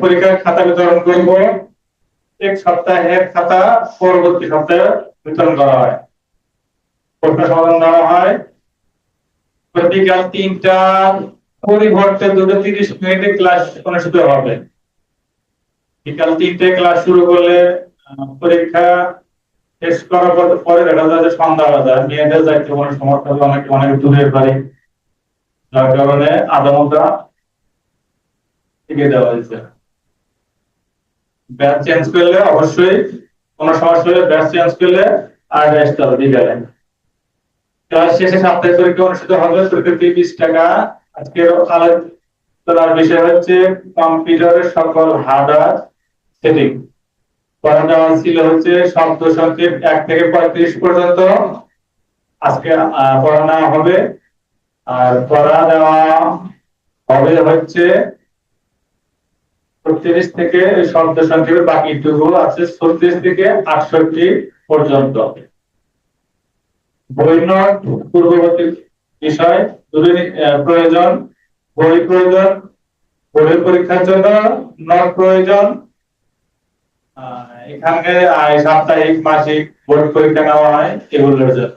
পরীক্ষার খাতা বিতরণ করব। এক খাতা পরবর্তী সপ্তাহে বিতরণ করা হয়। প্রশ্ন সমাধান হয়। তিনটা, পরিবর্তে দুটো তিরিশ মিনিটে ক্লাস অনুষ্ঠিত হবে। বিকাল তিনটে ক্লাস শুরু করলে পরীক্ষা শেষ করার পর পরে দেখা যায় যে মেয়েদের কোনো অনেক দূরের বাড়ি। যার কারণে আধা টিকে দেওয়া হয়েছে। ব্যাচ চেঞ্জ করলে অবশ্যই কোনো সমস্যা হলে ব্যাচ চেঞ্জ করলে আর আসতে হবে বিকালে ক্লাস শেষে সাপ্তাহিক পরীক্ষা অনুষ্ঠিত হবে পরীক্ষার্থী বিশ টাকা। আজকের আলোচনার বিষয় হচ্ছে কম্পিউটারের সকল হার্ডওয়্যার সেটিং পড়া দেওয়া ছিল হচ্ছে শব্দ সংক্ষেপ এক থেকে পঁয়ত্রিশ পর্যন্ত। আজকে পড়ানো হবে। আর পড়া দেওয়া হবে হচ্ছে ছত্রিশ থেকে শব্দ সংক্ষেপে বাকিটুকু আছে ছত্রিশ থেকে আটষট্টি পর্যন্ত। বই নোট পূর্ববর্তী বিষয় দুটি আহ, প্রয়োজন বই প্রয়োজন বইয়ের পরীক্ষার জন্য নোট প্রয়োজন এখানে সাপ্তাহিক মাসিক বোর্ড পরীক্ষা নেওয়া হয় এগুলোর জন্য।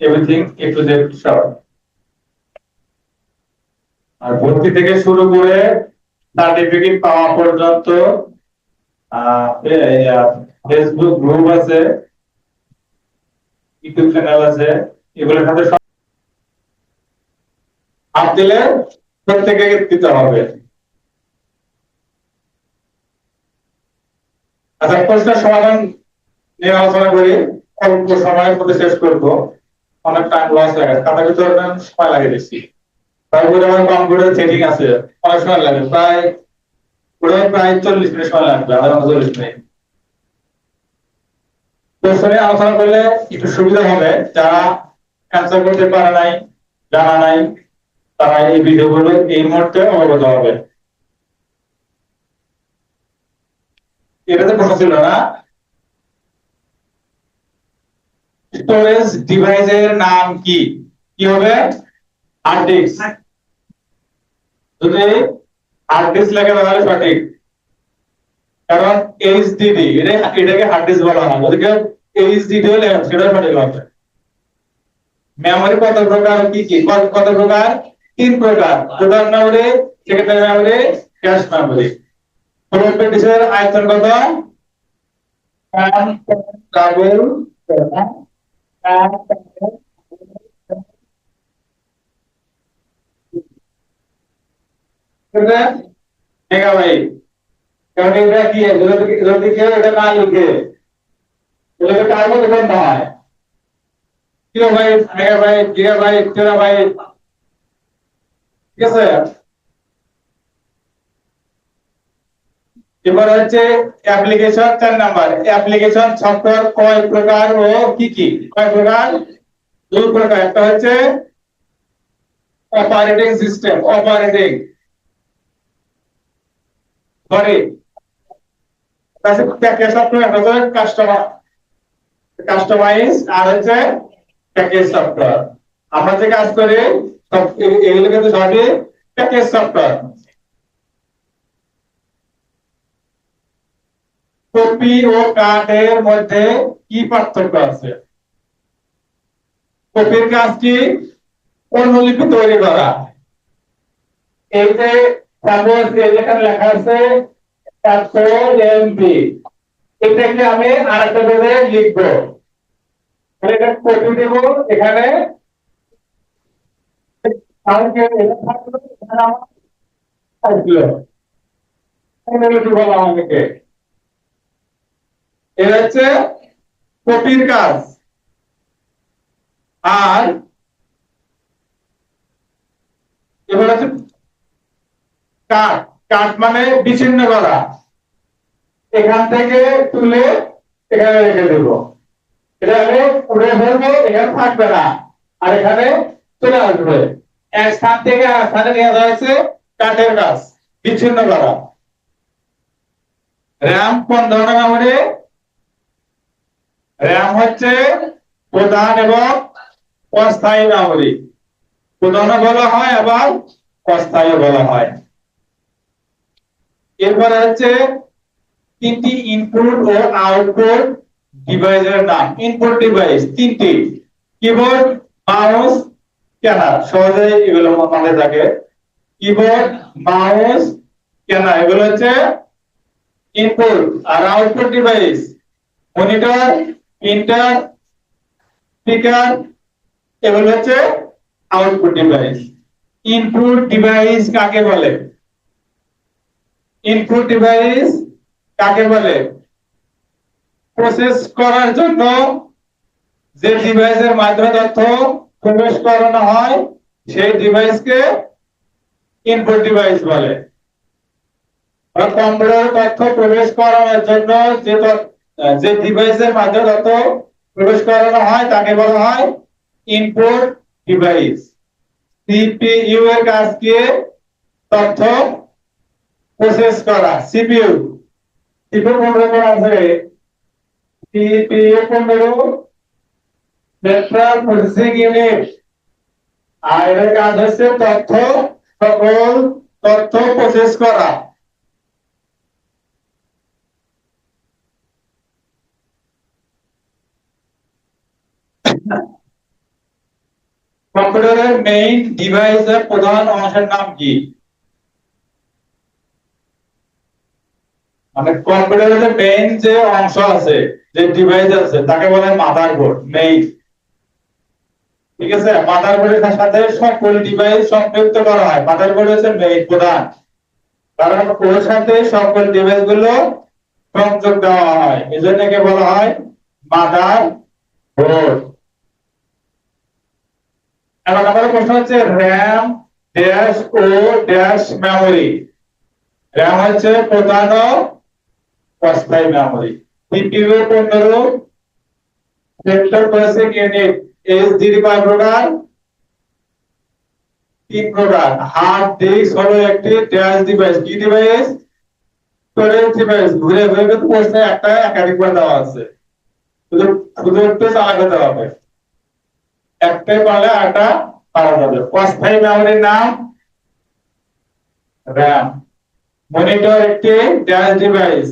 এভরিথিং এ টু জেড সব আর ভর্তি থেকে শুরু করে সার্টিফিকেট পাওয়া পর্যন্ত ফেসবুক গ্রুপ আছে ইউটিউব চ্যানেল আছে, এগুলোর সাথে হাত দিলে প্রত্যেকে দিতে হবে। আচ্ছা প্রশ্নের সমাধান নিয়ে আলোচনা করি। অল্প সময়ের মধ্যে শেষ করব। অনেক টাইম লস লাগে কাটা ভিতরে সময় লাগে বেশি তারপরে আমার কম্পিউটার সেটিং আছে। অনেক সময় লাগে। প্রায় পুরো প্রায় চল্লিশ মিনিট সময় লাগবে। আধা ঘণ্টা চল্লিশ মিনিট। কোশ্চেনে আলোচনা করলে একটু সুবিধা হবে। যারা অ্যান্সার করতে পারে নাই, জানা নাই, তারা এই ভিডিওগুলো এই মুহূর্তে অবগত হবে। এটাতে প্রশ্ন ছিল না। স্টোরেজ ডিভাইসের নাম কি কি হবে হার্ড ডিস্ক যদি হার্ড ডিস্ক লাগে তাহলে সঠিক কারণ এইচডিডি এটা এটাকে হার্ড ডিস্ক বলা হয় ওদিকে এইচডিডি হলে সেটা সঠিক হবে মেমরি কত প্রকার কি কি কত- কত প্রকার তিন প্রকার প্রধান memory secondary memory cache memory floppy ডিস্কের আয়তন কত ডাবল মেগাবাইট কারণ এটা কি যদি যদি কেউ এটা না লিখে এটাকে টাইম লিখতে হয় কিলোবাইট মেগাবাইট গিগাবাইট টেরাবাইট ঠিক আছে এবার হচ্ছে অ্যাপ্লিকেশন চার নাম্বার। অ্যাপ্লিকেশন সফটওয়্যার কয় প্রকার ও কি কি? কয় প্রকার? দুই প্রকার। একটা হচ্ছে operating system operating sorry package software একটা হচ্ছে কাস্টমার কাস্টমাইজ আর হচ্ছে প্যাকেজ সফটওয়্যার আমরা যে কাজ করি এগুলো কিন্তু সবই প্যাকেজ সফটওয়্যার কপি ও কার্ডের মধ্যে কি পার্থক্য আছে? কপির কাজ কি অনুলিপি তৈরি করা? এই যে এখানে লেখা আছে এমবি এটাকে আমি আরেকটা করে লিখব। এটা কপি দেব। এখানে। বলা আমাকে। এটা কাজ। আর এবার হচ্ছে কাট। কাট মানে বিচ্ছিন্ন করা। এখান থেকে তুলে এখানে রেখে দেব। এটা আমি উড়ে এখানে থাকবে না। আর এখানে চলে আসবে। এক স্থান থেকে আর স্থানে নিয়ে কাঠের গাছ বিচ্ছিন্ন করা। র্যাম কোন ধরনের র্যাম হচ্ছে প্রধান এবং অস্থায়ী মেমোরি। প্রধান বলা হয় আবার অস্থায়ী বলা হয়। এরপরে হচ্ছে তিনটি ইনপুট ও আউটপুট ডিভাইসের নাম। ইনপুট ডিভাইস তিনটি। কিবোর্ড মাউস স্ক্যানার সহজে এগুলো মনে থাকে। কিবোর্ড মাউস স্ক্যানার এগুলো হচ্ছে ইনপুট আর output device monitor printer speaker এগুলো হচ্ছে আউটপুট ডিভাইস ইনপুট ডিভাইস কাকে বলে? ইনপুট ডিভাইস কাকে বলে? প্রসেস করার জন্য যে ডিভাইসের মাধ্যমে তথ্য প্রবেশ করানো হয়, সেই ডিভাইসকে ইনপুট ডিভাইস বলে। কম্পিউটার তথ্য প্রবেশ করানোর জন্য যে তথ্য- যে ডিভাইসের মাধ্যমে তথ্য প্রবেশ করানো হয়, তাকে বলা হয় ইনপুট ডিভাইস সিপিইউ এর কাজ কি তথ্য প্রসেস করা সিপিইউ সিপিইউ পনেরো কোন আছে সিপিইউ পনেরো সেন্ট্রাল প্রসেসিং ইউনিট আর এর কাজ হচ্ছে তথ্য, সকল তথ্য প্রসেস করা। কম্পিউটারের মেইন ডিভাইসের প্রধান অংশের নাম কি? মানে কম্পিউটারের মেইন যে অংশ আছে, যে ডিভাইস আছে, তাকে বলে মাদারবোর্ড মেইন ঠিক আছে? মাদারবোর্ডের সাথে সকল ডিভাইস সংযুক্ত করা হয়। মাদারবোর্ড হচ্ছে মেইন প্রধান। কারণ ওর সাথে সকল ডিভাইসগুলো সংযোগ দেওয়া হয়। এজন্য একে বলা হয় মাদার বোর্ড এখন প্রশ্ন হচ্ছে র্যাম ড্যাশ ও ড্যাশ মেমোরি র্যাম হচ্ছে প্রধান অস্থায়ী মেমোরি সিপিইউ পনেরো সেন্ট্রাল প্রসেসিং ইউনিট এসডিডি কয় প্রকার। তিন প্রকার। হার্ড একটি ড্যাশ ডিভাইস কি ডিভাইস স্টোরেজ ডিভাইস ঘুরে ঘুরে কিন্তু প্রশ্নে একটা একাধিকবার দেওয়া আছে। শুধু শুধু একটু চালাতে হবে। একটাই পারলে আরেকটা পারা যাবে অস্থায়ী মেমোরির নাম র্যাম মনিটর একটি ড্যাশ ডিভাইস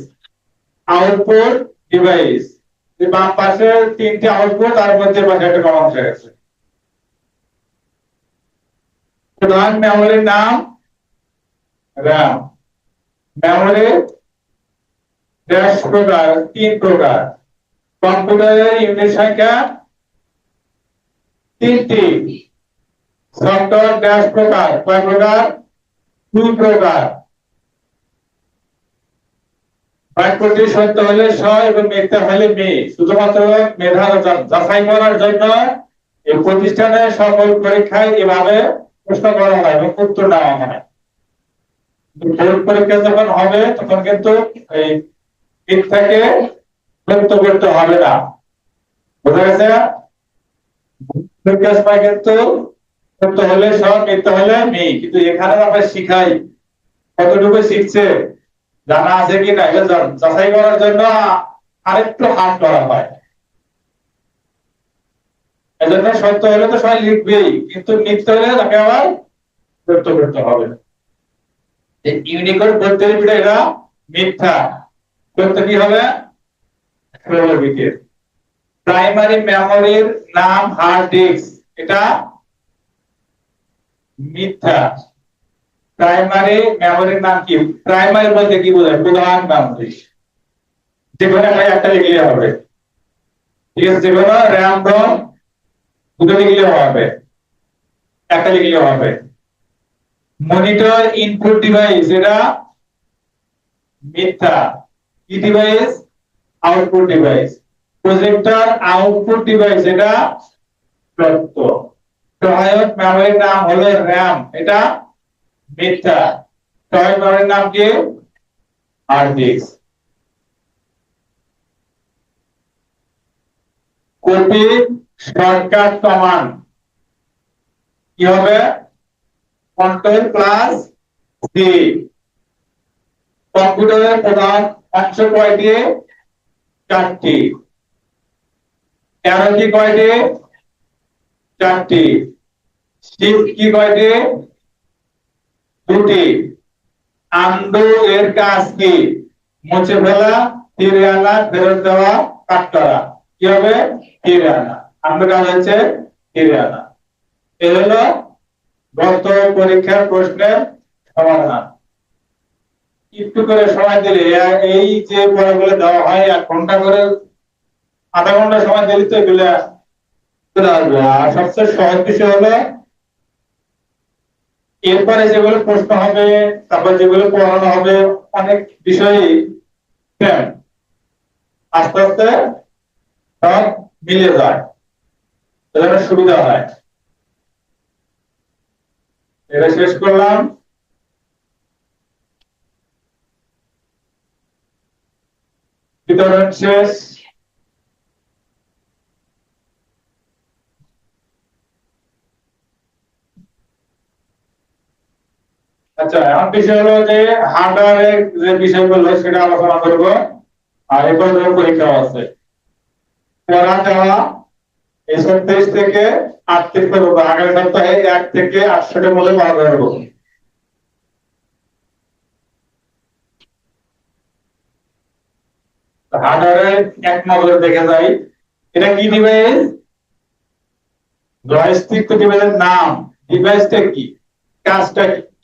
আউটপুট ডিভাইস বাম পাশে তিনটি আউটপুট তার মধ্যে পাশে একটা অংশ আছে প্রধান মেমোরির নাম র্যাম মেমোরি ড্যাশ প্রকার তিন প্রকার কম্পিউটারের ইউনিট সংখ্যা তিনটি সফটওয়্যার ড্যাশ প্রকার কয় প্রকার দুই প্রকার। বাক্যটি সত্য হলে স এবং মিথ্যা হলে মি শুধুমাত্র মেধা যাচাই করার জন্য এই প্রতিষ্ঠানে সকল পরীক্ষায় এভাবে প্রশ্ন করা হয় এবং উত্তর নেওয়া হয়। পরীক্ষা যখন হবে, তখন কিন্তু এই মিথ্যাকে ব্যক্ত করতে হবে না। বোঝা গেছে? বিকাশ পায় কিন্তু সত্য হলে সব মিথ্যা হলে মি কিন্তু এখানে আমরা শিখাই কতটুকু শিখছে, জানা আছে কি না এটা যাচাই করার জন্য আরেকটু হাত করা হয়। এজন্য সত্য হলে তো সবাই লিখবেই, কিন্তু মিথ্যা হলে তাকে আবার সত্য করতে হবে। ইউনিকোড বলতে এটা মিথ্যা। সত্য কি হবে? বিটের প্রাইমারি মেমোরির নাম হার্ড ডিস্ক। এটা মিথ্যা। প্রাইমারি মেমোরির নাম কি? প্রাইমারি বলতে কি বোঝায়? প্রধান মেমোরি। যে কোনো একটা লিখলে হবে। ঠিক আছে? যে কোনো র্যাম রম দুটো লিখলে হবে। একটা লিখলে হবে। মনিটর ইনপুট ডিভাইস এটা মিথ্যা। কি device output device projector output device এটা সত্য সহায়ক মেমোরির নাম হলো র্যাম এটা মিথ্যা ছয় বারের নাম কি? Hard disk copy shortcut command কি হবে? কন্ট্রোল প্লাস সি কম্পিউটারের প্রধান অংশ কয়টি? চারটি। কি কয়টি চারটি। শিফট কি কয়টি দুটি। আন্ডু এর কাজ কি? মুছে ফেলা ফিরে আনা, ফেরত দেওয়া কাট করা। কি হবে? ফিরে আনা। আন্ডু কাজ হচ্ছে ফিরে আনা। এ গত পরীক্ষার প্রশ্নের সমাধান। একটু করে সময় দিলে, এই যে পড়াগুলো দেওয়া হয় এক ঘণ্টা করে আধা ঘণ্টা সময় দিলে তো এগুলো চলে আসবে। আর সবচেয়ে সহজ বিষয় হলো, এরপরে যেগুলো প্রশ্ন হবে, তারপর যেগুলো পড়ানো হবে, অনেক same। আস্তে আস্তে সব মিলে যায়। এজন্য সুবিধা হয়। এটা শেষ করলাম। বিতরণ শেষ। আচ্ছা এখন বিষয় হলো যে হার্ডওয়্যারের যে বিষয়গুলো সেটা আলোচনা করব। আর এরপর পরীক্ষা আছে। পড়া দেওয়া এই সপ্তাহ থেকে আটত্রিশ করব আগামী সপ্তাহে এক থেকে আটশোটির মধ্যে পাওয়া যাবে। হার্ডওয়্যারের এক নজরে দেখে যাই। এটা কি ডিভাইস জয়স্টিক ডিভাইসের নাম। ডিভাইসটা কি? কাজটা কি?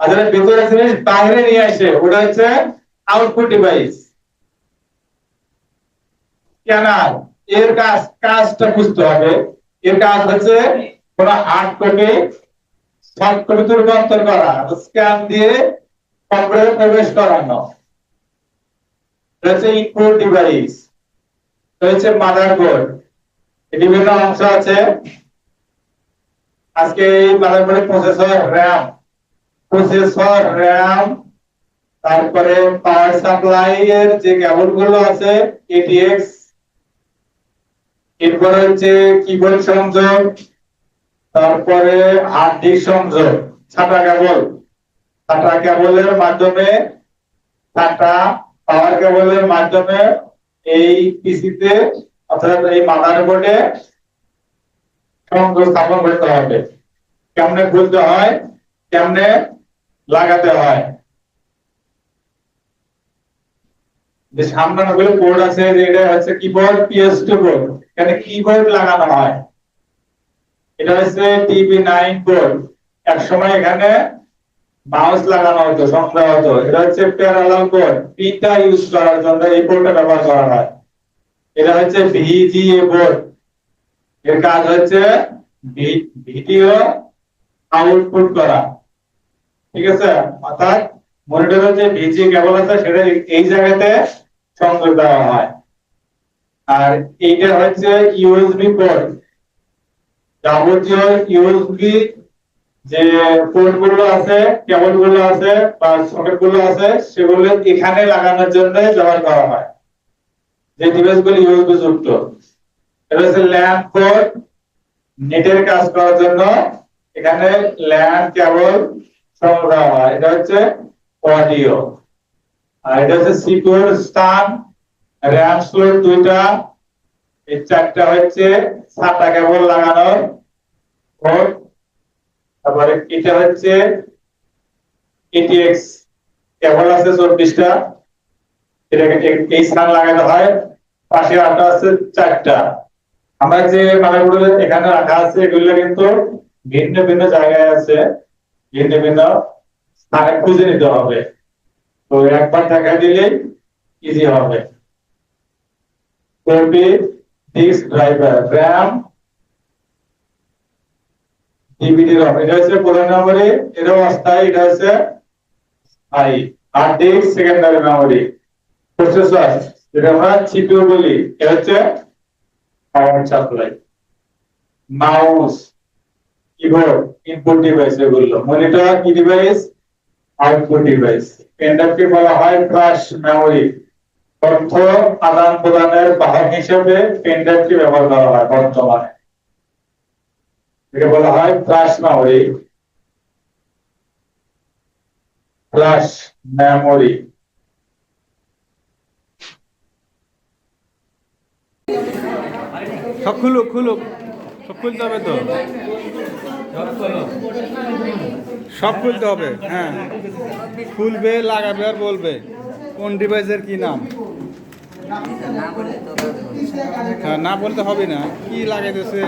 আর ভিতরে জিনিস বাইরে নিয়ে আসে। ওটা হচ্ছে আউটপুট ডিভাইস কেন এর কাজ, কাজটা বুঝতে হবে। এর কাজ হচ্ছে কোন হার্ড কপি সফট রূপান্তর করা স্ক্যান দিয়ে কম্পিউটারে প্রবেশ করানো। হচ্ছে ইনপুট ডিভাইস রয়েছে মাদারবোর্ড বিভিন্ন অংশ আছে। আজকে এই মাদারবোর্ডে প্রসেসর র্যাম প্রসেসর র্যাম তারপরে পাওয়ার সাপ্লাই এর যে কেবল আছে এটিএক্স এরপরে হচ্ছে কিবোর্ড সংযোগ, তারপরে হার্ড ডিস্ক সংযোগ ছাটা কেবল। ছাটা কেবলের মাধ্যমে ছাটা পাওয়ার কেবলের মাধ্যমে এই পিসিতে অর্থাৎ এই মাদারবোর্ডে সংযোগ স্থাপন করতে হবে। কেমনে খুলতে হয়? কেমনে লাগাতে হয়। যে সামনে আছে যে এটা হচ্ছে কিবোর্ড পিএস2 বোর্ড এখানে কিবোর্ড লাগানো হয়। এটা হচ্ছে টিভি নাইন এক সময় এখানে মাউস লাগানো হতো সংখ্যা হতো। এটা হচ্ছে প্যারালাল বোর্ড পিনটা ইউজ করার জন্য এই বোর্ডটা ব্যবহার করা হয়। এটা হচ্ছে ভিজিএ বোর্ড এর কাজ হচ্ছে ভিডিও আউটপুট করা। ঠিক আছে? অর্থাৎ মনিটরের যে ভিজি কেবল আছে, সেটা এই জায়গাতে সংযোগ দেওয়া হয়। আর এইটা হচ্ছে ইউএসবি পোর্ট যাবতীয় ইউএসবি যে পোর্টগুলো আছে কেবলগুলো আছে বা সকেটগুলো আছে, সেগুলো এখানে লাগানোর জন্য ব্যবহার করা হয়। যে ডিভাইসগুলো ইউএসবি যুক্ত। এটা হচ্ছে ল্যাম্প পোর্ট নেটের কাজ করার জন্য এখানে ল্যান কেবল হয় এটা হচ্ছে অডিও আর এটা হচ্ছে সিকিউর স্থান র্যাম স্লোট দুইটা, এই চারটা হচ্ছে সাতটা কেবল লাগানোর পোর্ট তারপরে এটা হচ্ছে এটিএক্স কেবল আছে চব্বিশটা। এটাকে এই- স্থান লাগানো হয়। পাশে আটটা আছে চারটা। আমরা যে মালাগুলো এখানে রাখা আছে, এগুলো কিন্তু ভিন্ন ভিন্ন জায়গায় আছে। ভিন্ন ভিন্ন স্থানে খুঁজে নিতে হবে। তো একবার দেখা দিলেই ইজি হবে। Copy disk driver RAM DVD ROM এটা হচ্ছে প্রধান মেমোরি এটাও অস্থায়ী, এটা হচ্ছে স্থায়ী। Hard disk secondary memory processor যেটা আমরা সিপিইউ বলি, এটা হচ্ছে power supply mouse keyboard input device এগুলো? মনিটর কি ডিভাইস আউটপুট ডিভাইস পেনড্রাইভকে বলা হয় ফ্ল্যাশ মেমোরি তথ্য আদান প্রদানের বাহক হিসেবে পেনড্রাইভকে ব্যবহার করা হয় বর্তমানে। একে বলা হয় ফ্ল্যাশ মেমোরি ফ্ল্যাশ মেমোরি সব খুলুক খুলুক। সব খুলতে হবে তো? সব খুলতে হবে হ্যাঁ। খুলবে লাগাবে আর বলবে কোন ডিভাইসের কি নাম। হ্যাঁ না বলতে হবে না কি লাগাইতেছে?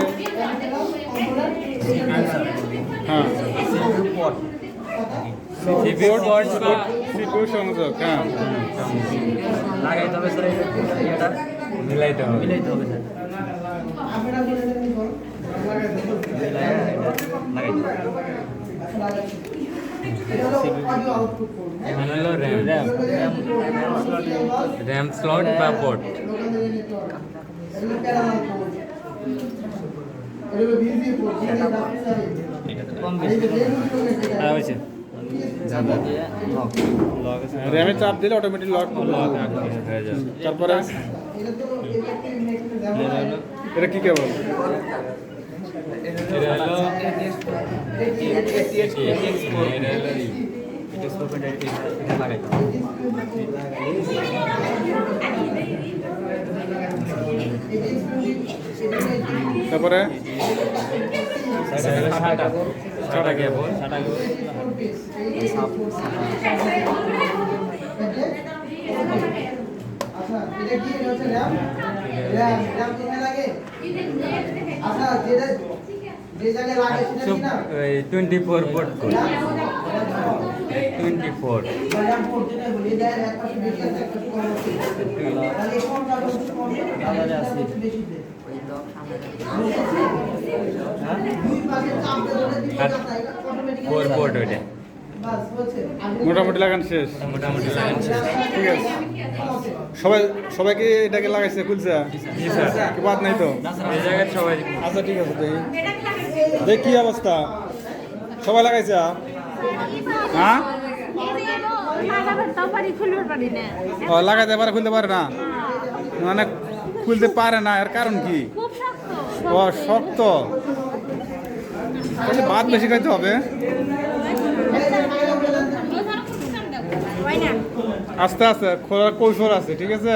হ্যাঁ। সংযোগ হ্যাঁ। লাগাইতে হবে স্যার মিলাইতে হবে। মিলাইতে হবে স্যার। এটা লাগাইতে হবে এখানে হলো র্যাম র্যাম র্যাম স্লট বা পোর্ট কম বেশি হ্যাঁ হয়েছে জানা দিয়ে লক র্যামে চাপ দিলে অটোমেটিক লক লক হয়ে যাবে তারপরে এটা কি কেবল তারপরে? আচ্ছা এটা কি হচ্ছে র্যাম র্যাম র্যাম কোথায় লাগে আচ্ছা যেটা Twenty four port code twenty four RAM port যেটা বলি এটা এক পাশে বেশি আছে এক পাশে কম আছে তাহলে এই কোনটা বেশি কম তাহলে আছে। বেশি দেয় দুই পাশে চাপ দিয়ে ধরে দিলে আর না এটা অটোমেটিক্যালি ফোর পোর্ট ওইটা বাস হচ্ছে মোটামুটি লাগান শেষ। মোটামুটি লাগান ঠিক আছে। সবাই সবাইকে এটাকে লাগাইছে খুলছে? কি বাদ নাই তো? সবাই আচ্ছা ঠিক আছে দেখি। কি অবস্থা। সবাই লাগাইছে হ্যাঁ? ও লাগাইতে পারে খুলতে পারে না? মানে খুলতে পারে না এর কারণ কি? খুব শক্ত। ও শক্ত। তাহলে বেশি খাইতে হবে। হয় আস্তে আস্তে খোলার কৌশল আছে ঠিক আছে?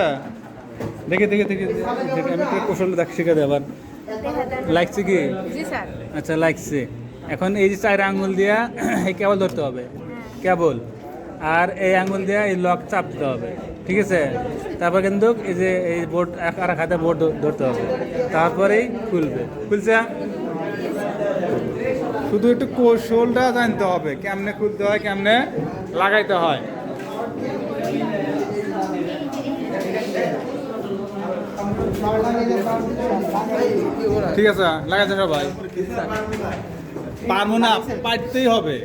দেখে দেখে দেখে আমি তোকে কৌশলটা দেখ শিখে দেয় আবার। লাগছে কি? জি স্যার। আচ্ছা লাগছে। এখন এই যে চার আঙ্গুল দিয়া এই কেবল ধরতে হবে। কেবল। আর এই আঙ্গুল দিয়া এই লক চাপ দিতে হবে ঠিক আছে? তারপর কিন্তু এই যে এই বোর্ড আর এক হাতে বোর্ড ধরতে হবে। তারপরেই খুলবে। খুলছে? শুধু একটু কৌশলটা জানতে হবে কেমনে খুলতে হয় কেমনে লাগাইতে হয়। ঠিক আছে লাগাইতে সবাই পারব না পারতেই হবে।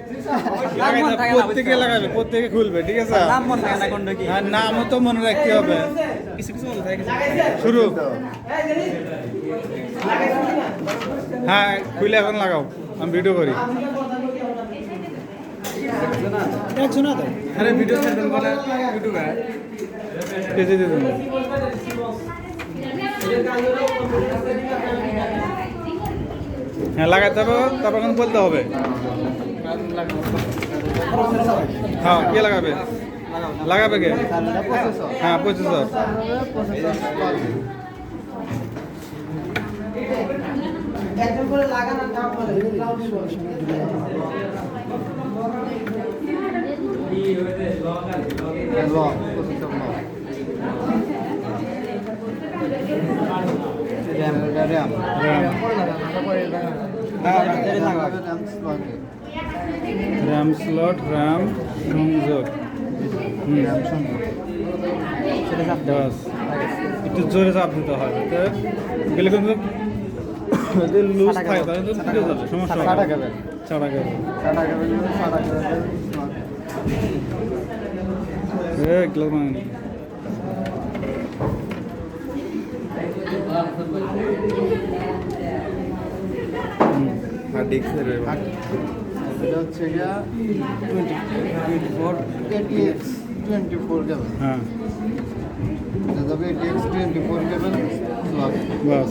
প্রত্যেকে লাগাবে প্রত্যেকে খুলবে ঠিক আছে? মনে আর নামও তো মনে রাখতে হবে। শুরু। হ্যাঁ খুলে এখন লাগাও। আমি ভিডিও করি। একশো না তো? আরে ভিডিও ছাড়বেন বলে ইউটিউবে কেজি দিয়ে দেবেন হ্যাঁ লাগাতে হবে তারপর এখন বলতে হবে। হ্যাঁ কে লাগাবে? লাগাবে কে? হ্যাঁ প্রসেসর একজন করে লাগানো চাপ বলে বলে স্লট র্যাম সংযোগ। একটু জোরে চাপ দিতে হয় গেলে কিন্তু যদি লুজ থাকে তাহলে সমস্যা এ গ্লাস মানে আর ডিক্সের এটা হচ্ছে গিয়া twenty twenty four twenty four cable. হ্যাঁ। এটা যাবে টোয়েন্টি ফোর বাস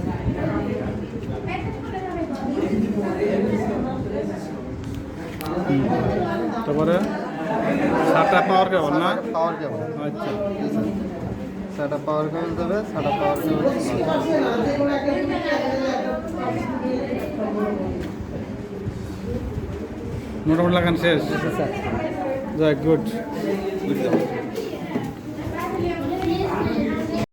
তারপরে সাতটা পাওয়ার কেবল না? পাওয়ার কেবল আচ্ছা। সাদা পাওয়ার কেবল দেবে সাদা পাওয়ার কেবল মোটামুটি লাগান শেষ? যাক গুড